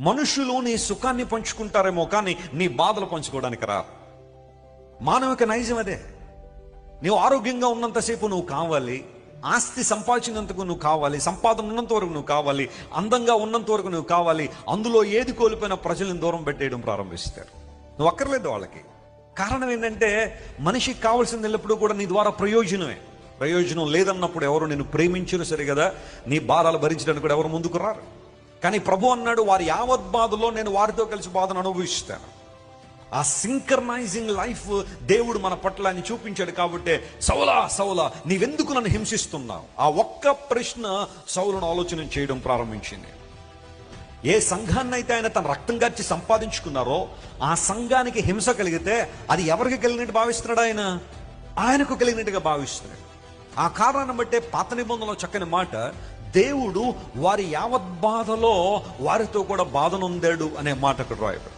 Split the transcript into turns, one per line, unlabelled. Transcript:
మనుషులు నీ సుఖాన్ని పంచుకుంటారేమో కానీ నీ బాధలు పంచుకోవడానికి రా మానవిక నైజం అదే. నీవు ఆరోగ్యంగా ఉన్నంతసేపు నువ్వు కావాలి ఆస్తి సంపాదించినంతకు నువ్వు కావాలి సంపాదన ఉన్నంత వరకు నువ్వు కావాలి అందంగా ఉన్నంత వరకు నువ్వు కావాలి అందులో ఏది కోల్పోయిన ప్రజలను దూరం పెట్టేయడం ప్రారంభిస్తారు. నువ్వు అక్కర్లేదు వాళ్ళకి. కారణం ఏంటంటే మనిషికి కావాల్సింది ఎల్లప్పుడూ కూడా నీ ద్వారా ప్రయోజనమే. ప్రయోజనం లేదన్నప్పుడు ఎవరు నేను ప్రేమించరు సరే కదా నీ భారాలు భరించడానికి కూడా ఎవరు ముందుకు రారు. కానీ ప్రభు అన్నాడు వారి యావత్ బాధలో నేను వారితో కలిసి బాధను అనుభవిస్తాను. ఆ సింకర్నైజింగ్ లైఫ్ దేవుడు మన పట్ల అని చూపించాడు కాబట్టి సౌలా సౌలా నీవెందుకు నన్ను హింసిస్తున్నావు? ఆ ఒక్క ప్రశ్న సౌలను ఆలోచన చేయడం ప్రారంభించింది. ఏ సంఘాన్ని అయితే ఆయన తన రక్తం గార్చి సంపాదించుకున్నారో ఆ సంఘానికి హింస కలిగితే అది ఎవరికి కలిగినట్టు భావిస్తున్నాడు ఆయన? ఆయనకు కలిగినట్టుగా భావిస్తున్నాడు. ఆ కారణాన్ని బట్టే పాత నిబంధనలో చక్కని మాట దేవుడు వారి యావత్ బాధలో వారితో కూడా బాధనుందాడు అనే మాట అక్కడ రాయబడి